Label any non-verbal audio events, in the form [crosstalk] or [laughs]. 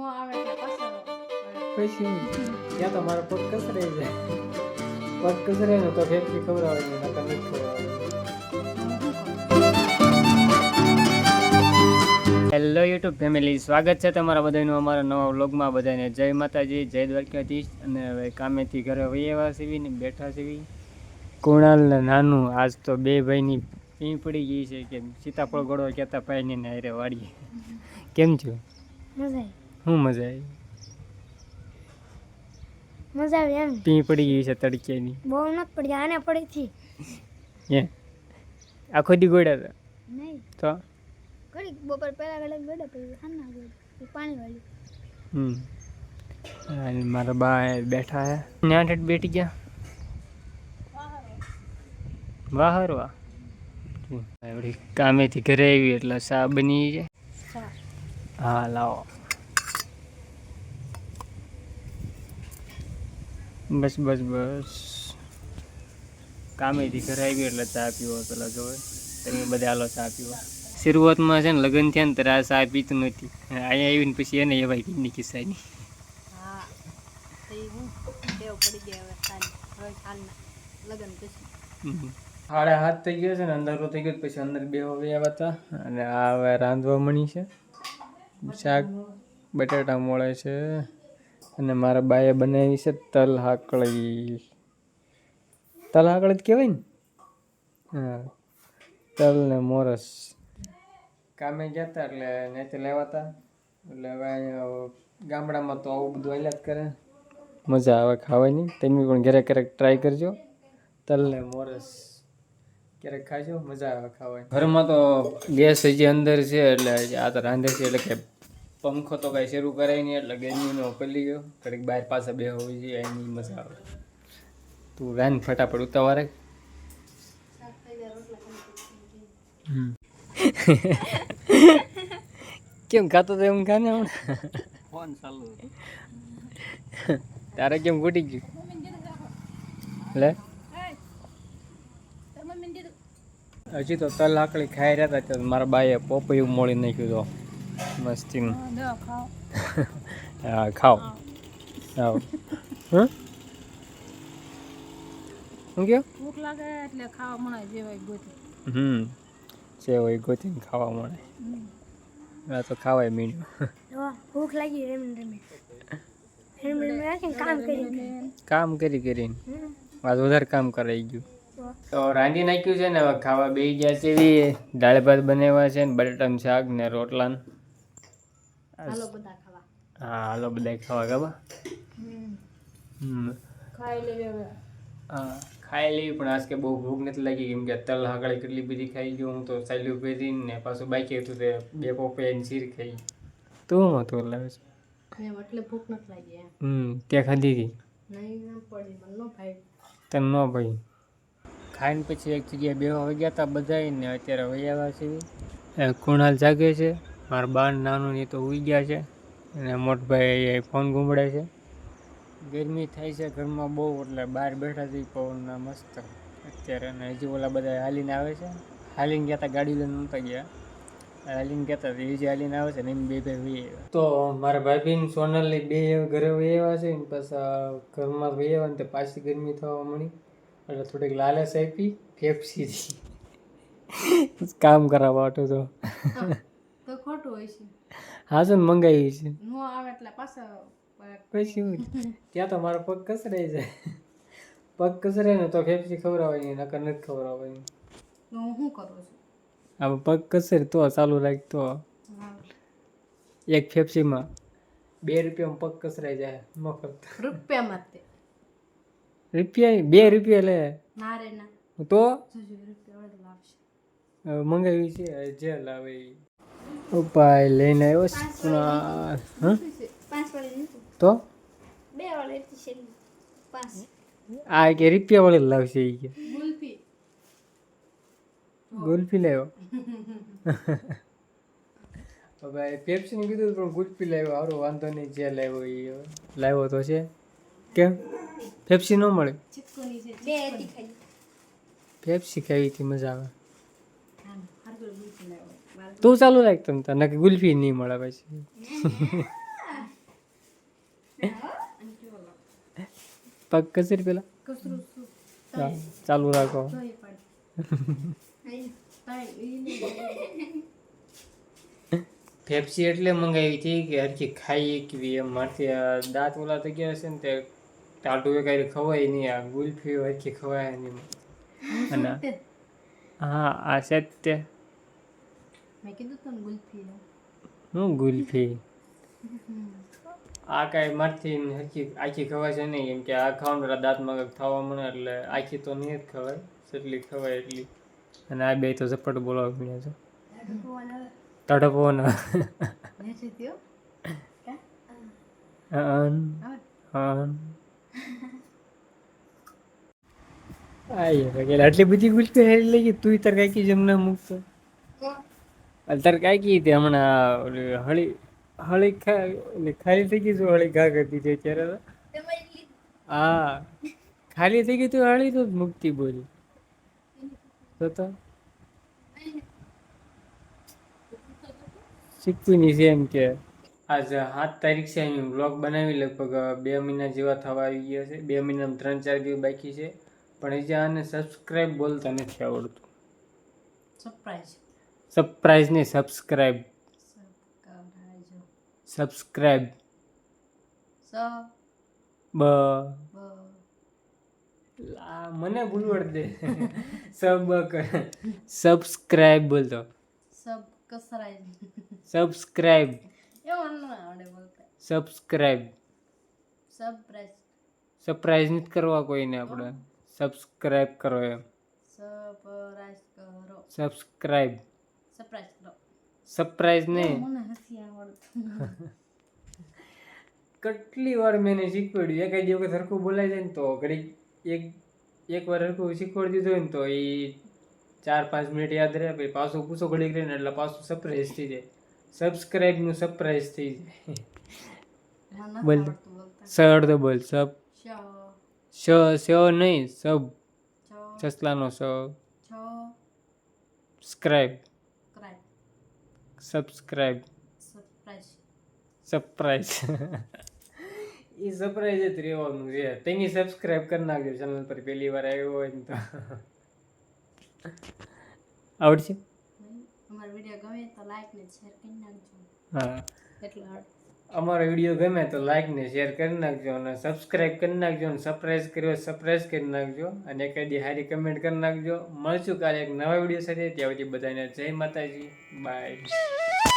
નો આવે એટલે પછી ત્યાં તો મારો પગ કસરે જાય પગ કસરે ને તો ફેફસી ખવડાવે ને નકર નથી ખવડાવે હેલો યુટ્યુબ ફેમિલી સ્વાગત છે તમારા બધાનું અમારા નવા વ્લોગમાં બધાને. જય માતાજી જય દ્વારકાધીશ. અને હવે કામેથી ઘરે આવ્યા સીવી ને બેઠા સીવી કુણાલ નાનું આજ તો બે ભાઈની પી પડી ગઈ છે કે સીતાફળ ગોળો કહેતા ભાઈની ને હારે વાળીએ. કેમ છો? મજા શું મજા આવી? મજા આવી એમ. પી પડી ગઈ છે તડકેની. બહુ ન પડી આને પડી હતી. હે? આખો દી ગોડા હતા નહીં. તો? ઘડી બપોર પહેલા ઘડી ગોડા પડી ખાના ગોડા પાણી વાળી હમ. અને મારા બા બેઠા હે. ત્યાં ઠેઠ બેઠી ગયા? વાહ વળી કામેથી ઘરે આવી એટલે સા બની છે હા લાવો. બસ બસ બસ. કામેથી ઘરે આવી એટલે ચા પીવો પેલા જોવે. તમે બધા હાલો ચા પીવો. શરૂઆતમાં છે ને લગ્ન થયા ને ત્યારે આ ચા પીતું નથી અહીંયા આવીને પછી એને એવાય કીધની કિસ્સાની સાડા હાથ થઈ ગયો છે ને અંધારો થઈ ગયો પછી અંદર બે આવ્યા હતા. અને આ હવે રાંધવા મણી છે. શાક બટાટા મળે છે. અને મારા બાએ બનાવી છે તલ હાકળી તલ હાકળી જ કહેવાય ને? હા. તલ ને મોરસ. કામે ગયા હતા એટલે નહીં લેવાતા. એટલે હવે ગામડામાં તો આવું બધું હાલ્યા જ કરે. મજા આવે ખાવાની. તમે પણ ઘરે ક્યારેક ટ્રાય કરજો. તલ ને મોરસ. ક્યારેક ખાજો, મજા આવે ખાવાની. ઘરમાં તો ગેસ હજી અંદર છે એટલે આ તો રાંધે છે એટલે કે પંખો તો કાંઈ શરૂ કરાય નહીં એટલે ગરમીનો પલી ગયો ઘડીક બહાર પાસે બે હોવી જોઈએ એની મજા આવે. તું રાન ફટાફટ ઉતાવારે કેમ ખાતો તો એમ ખાને હમણાં? ફોન ચાલુ તારે કેમ ઘૂટી ગયું? લે. હજી તો તલ આકડી ખાઈ રહ્યા હતા મારા બાએ પોપૈયું મોળી નાખ્યું તો. મસ્તીનું [laughs] હા ખાઓ. ખાઓ. હં. શું કહો? ભૂખ લાગે એટલે ખાવા મળે જેવાય ગોતી. હમ. છે હોય ગોતીને ખાવા મળે. આ તો ખાવાય મીણ્યું [laughs] ભૂખ લાગી રેમ કામ કરી કામ કરી કરીને. આજ વધારે કામ કરાઈ ગયું. તો રાંધી નાખ્યું છે ને હવે ખાવા બેસી ગયા છે. એવી દાળ ભાત બનાવ્યા છે ને બટાટાનું શાક ને રોટલા. હાલો બધા ખાવા. હા હાલો બધા ખાવા ગાબા હમ. ખાઈ લેવી હવે. હા ખાઈ લેવી પણ આજ કે બહુ ભૂખ નથી લાગી કેમ કે તલ હાકડી કેટલી બધી ખાઈ ગયો. હું તો સાયલું પહેરીને ને પાછું બાકી હતું તે બે પપૈયાની શીર ખાઈ. તું હું હતું લાવે છે એટલે ભૂખ નથી લાગી હમ ત્યાં ખાધી હતી? નહીં ના પડી મને નો ભાઈ. તને ન ભાઈ? ખાઈને પછી એક જગ્યાએ બે વાગે ગયા હતા બધા ને અત્યારે વૈયા છે. કુણાલ જાગે છે. મારા બાર નાનું ને એ તો ઉઈ ગયા છે. અને મોટભાઈ એ ફોન ઘૂંભળે છે. ગરમી થાય છે ઘરમાં બહુ એટલે બહાર બેઠા હતી પવનના મસ્ત. અત્યારે અને હજી ઓલા બધા હાલીને આવે છે. હાલીને ગયા હતા ગાડી લઈને નહોતા ગયા. હાલીને ગયા હતા એ જે હાલીને આવે છે ને એમ બે બે વી તો મારા ભાભી સોનલની બે ઘરે વહી આવ્યા છે ને પાછા ઘરમાં વહી આવ્યા ને તે પાછી ગરમી થવા મળી. એટલે થોડીક લાલચ આપી ફેફસીથી કામ કરાવવા હતું તો. તો ખોટું હોય છે. હા છે ને મંગાવી છે. નો આવે એટલે પાછા પછી હું [laughs] ત્યાં તો મારો પગ કસરાઈ જાય. પગ કસરે ને તો ફેફસી ખવડાવવાની નકર નથી ખવડાવવાની. હું શું કરું છું? હવે પગ કસરે તો ચાલુ રાખ તો. એક ફેફસીમાં બે રૂપિયામાં પગ કસરાઈ જાય મફત રૂપિયામાં તે. રૂપિયા બે રૂપિયા લે. ના. રે ના તો મંગાવી છે જે લાવે. ઉપાય લઈને આવ્યો તો આ કે રૂપિયા વાળી લાવશે એ કે. ગુલ્ફી. ગુલ્ફી લાવ્યો? [laughs] હવે પેપ્સીનું કીધું પણ ગુલ્ફી લાવ્યો. સારું વાંધો નહીં જે લાવ્યો એ લાવ્યો તો છે. કેમ? પેપ્સી ન મળે? ચીપકોની છે બે હતી ખાલી. પેપ્સી ખાવી હતી મજા આવે તું ચાલુ રાખ તમ તાર નકે ગુલ્ફી નહીં મળે પછી. પગ કસર પેલા? ચાલુ રાખો. ફેફસી એટલે મંગાવી હતી કે હરખી ખાઈ એકવી એમ. મારથી દાંત ઓલા તો ગયા હશે ને તે ટાટું એ કાંઈ ખવાય નહીં આ ગુલ્ફી હરખી ખવાય નહીં. અને હા આ સેટ મેં કીધું ગુલ્ફી હું ગુલ્ફી? આ કાંઈ મારથી હરખી આખી ખવાય છે નહીં કેમ કે આ ખાવાનું પેલા દાંતમાં કંઈક થવા મળે એટલે આખી તો નહીં જ ખવાય જેટલી ખવાય એટલી. અને આ બે તો ઝપટ બોલાવી મળ્યા છે. તડપો ના આટલી બધી ગુલ્ફી હેરી લઈ ગઈ તું તાર કાકી જમના મૂકતો. અલ કઈ કાકી હતી હમણાં હળી હળી ખા ખાલી થઈ ગઈ શું હળી ઘા કરતી છે અત્યારે હા ખાલી થઈ ગઈ તું હળી તો મુક્તિ બોલી. તો તો? શીખવીની છે એમ કે. આજ સાત તારીખ છે અહીં બ્લોગ બનાવી લગભગ બે મહિના જેવા થવા આવી ગયા છે. બે મહિનામાં ત્રણ ચાર દિવસ બાકી છે. પણ હજી આને સબસ્ક્રાઈબ બોલતા નથી આવડતું. સરપ્રાઈઝ સરપ્રાઈઝ ને સબસ્ક્રાઈબ સબસ્ક્રાઈબ બ મને ભૂલવડ દે. સબ સબસ્ક્રાઈબ બોલતો. સબ કસરાઈ સબસ્ક્રાઈબ મને ન આવડે બોલતા. સબસ્ક્રાઈબ સરપ્રાઈઝ સરપ્રાઈઝ નથી કરવા કોઈને આપણે. સબસ્ક્રાઈબ કરો એમ. સરપ્રાઈઝ કરો. સબસ્ક્રાઈબ સરપ્રાઈઝ કરો સરપ્રાઈઝ નહીં મને નથી આવડતું કેટલી વાર મેં શીખવાડ્યું? એક વખત સરખું બોલાય જાય ને તો ઘડીક એક એક વાર સરખું શીખવાડી દીધું હોય ને તો એ ચાર પાંચ મિનિટ યાદ રહે પછી પાછું પૂછો ઘડીક રહીને એટલે પાછું સરપ્રાઈઝ થઈ જાય. સબસ્ક્રાઈબનું સરપ્રાઈઝ થઈ જાય. બોલ. સર અડધો બોલ સબ શ શ સ નહીં સબ સસલાનો સ. છ. સ્ક્રાઈબ ક્રાઈબ સબસ્ક્રાઈબ સરપ્રાઈઝ સરપ્રાઈઝ એ સરપ્રાઈઝ જ રહેવાનું છે. તેની સબસ્ક્રાઈબ કરી નાખજો ચેનલ પર પહેલી વાર આવ્યો હોય ને તો. [laughs] આવડશે? અમારો વીડિયો ગમે તો લાઈક ને શેર કરી નાખજો. હા. એટલું અમારો વીડિયો ગમે તો લાઈક ને શેર કરી નાખજો અને સબસ્ક્રાઈબ કરી નાખજો અને સરપ્રાઈઝ કર્યો સરપ્રાઈઝ કરી નાખજો અને એકાદી હારી કમેન્ટ કરી નાખજો. મળશું કાલે એક નવા વીડિયો સાથે. ત્યાં સુધી બધાને જય માતાજી. બાય